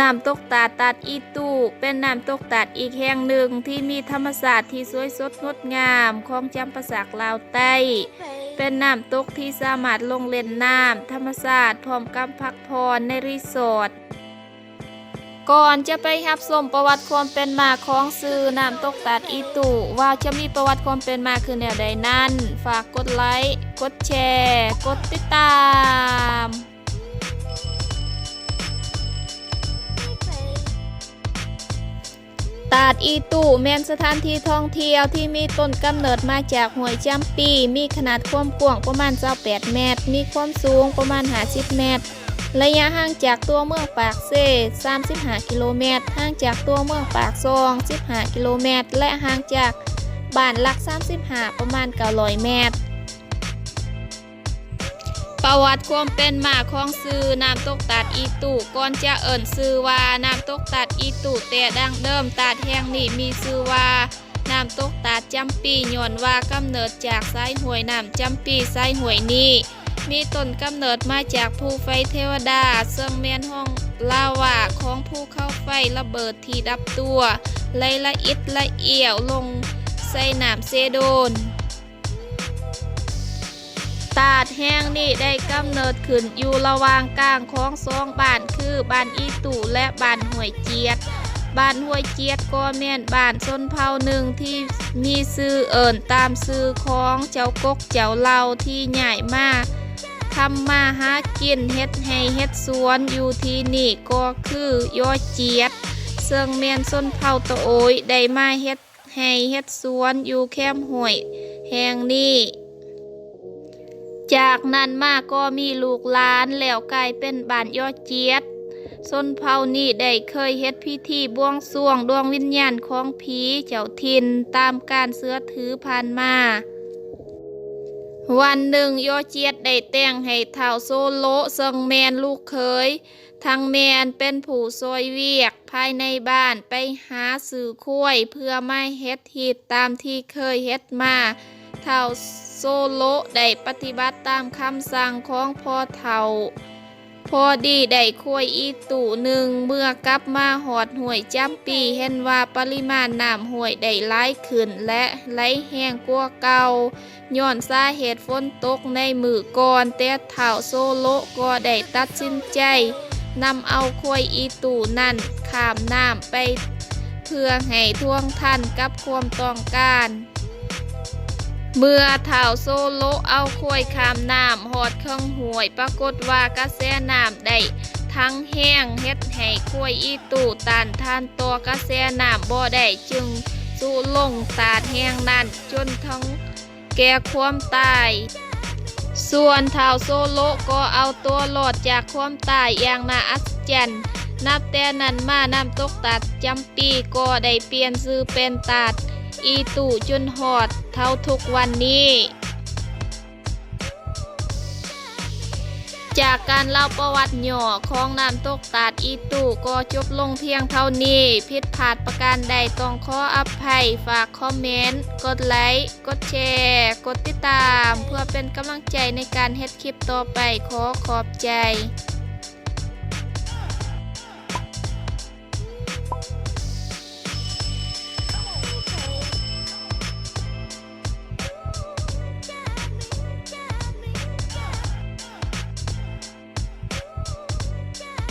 น้ำตกตาดตาดอีตูเป็นน้ำตกตาดอีกแห่งหนึ่งที่มีธรรมศาสตร์ที่สวยสดงดงามของจำปาสักลาวใต้ เป็นน้ำตกที่สามารถลงเล่นน้ำธรรมศาสตร์พร้อมกับพักผ่อนในรีสอร์ทก่อนจะไปรับชมประวัติความเป็นมาของซื้อน้ำตกตาดอีตูว่าจะมีประวัติความเป็นมาคือแนวใดนั้น ฝากกดไลค์ กดแชร์ กดติดตาม ตาดอีตู่แมนสถานที่ท่องเที่ยวที่มีต้นกำเนิดมาจากห้วยจำปี มีขนาดความกว้างประมาณ28เมตร มีความสูงประมาณ50เมตร ระยะห่างจากตัวเมืองปากเซ่35กิโลเมตร ห่างจากตัวเมืองปากซอง15กิโลเมตร และห่างจากบ้านหลัก35ประมาณ900เมตร ประวัติความเป็นมาของซื้อน้ำตกตัดอีตุก่อนจะเอิ่นซื้อว่าน้ำตกตัดอีตุแต่ดั้งเดิมตัดแห่งนี้มีซื้อว่าน้ำตกตัดจำปีย้อนว่ากำเนิดจากสายห้วยน้ำจำปีสายห้วยนี้ มีต้นกำเนิดมาจากภูไฟเทวดาซึ่งแมนห้องลาวาของภูเข้าไฟระเบิดที่ดับตัวไลละอิดละเอี่ยวลงใส่น้ำเซโดน ตาดแห้งนี่ได้กำเนิดขึ้นอยู่ระหว่างกลางของสองบ้านคือบ้านอีตู่และบ้านห้วยเจียดบ้านห้วยเจียดก็แม่นบ้านชนเผ่าหนึ่งที่มีชื่อเอิ่นตามชื่อของเจ้ากกเจ้าเล่าที่ใหญ่มากทำมาหากินเฮ็ดให้เฮ็ดสวนอยู่ที่นี่ก็คือยอเจียด ซึ่งแม่นชนเผาตะโอยได้มาเฮ็ดให้เฮ็ดสวนอยู่แคมห้วย แห่งนี้ จากนั้นมาก็มีลูกหลานแล้วกลายเป็นบ้านยอดเจียดสนเผานี่ได้เคยเฮ็ดพิธีบวงสรวงดวงวิญญาณของผีเจ้าทินตามการเสื้อถือผ่านมา วันหนึ่งโยเจียดได้แต่งให้เท่าโซโลเซงแมนลูกเคยทางแมนเป็นผู้ซอยเวียกภายในบ้านไปหาสื่อคุ้ยเพื่อไม่เฮ็ดหิดตามที่เคยเฮ็ดมา เท่าโซโลได้ปฏิบัติตามคำสั่งของพ่อเท่าพอดีได้คุยอีตู่หนึ่งเมื่อกลับมาหอดห่วยจำปีเห็นว่าปริมาณน้ำห่วยได้ไหลขึ้นและไหลแห้งกว่าเก่าย้อนสาเหตุฝนตกในมือก่อนแต่เถ่าโซโลก็ได้ตัดสินใจนำเอาควยอีตูนั่นข้ามน้ำไป เพื่อให้ท่วงทันกับความต้องการ เมื่อเถ่าโซโลเอาควยข้ามน้ำหอดเครื่องห่วย ปรากฏว่ากระแสน้ำได้ทั้งแห้งเฮ็ดให้ควยอีตู่ต้านทานต่อกระแสน้ำบ่ได้จึงสู้ลงตาดแห้งนั่นจนทั้งแก่ความตายส่วนท้าวโซโลก็เอาตัวรอดจากความตายอย่างน่าอัศจรรย์นับแต่นั้นมาน้ำตกตัดจำปีก็ได้เปลี่ยนชื่อเป็นตัด อีตู่จนหอดเท่าทุกวันนี้ จากการเล่าประวัติหย่อของน้ำตกตาดอีตู่ก็จบลงเพียงเท่านี้ ผิดพลาดประการใดต้องขออภัย ฝากคอมเมนต์ กดไลค์ กดแชร์ กดติดตาม เพื่อเป็นกำลังใจในการเฮ็ดคลิปต่อไปขอขอบใจ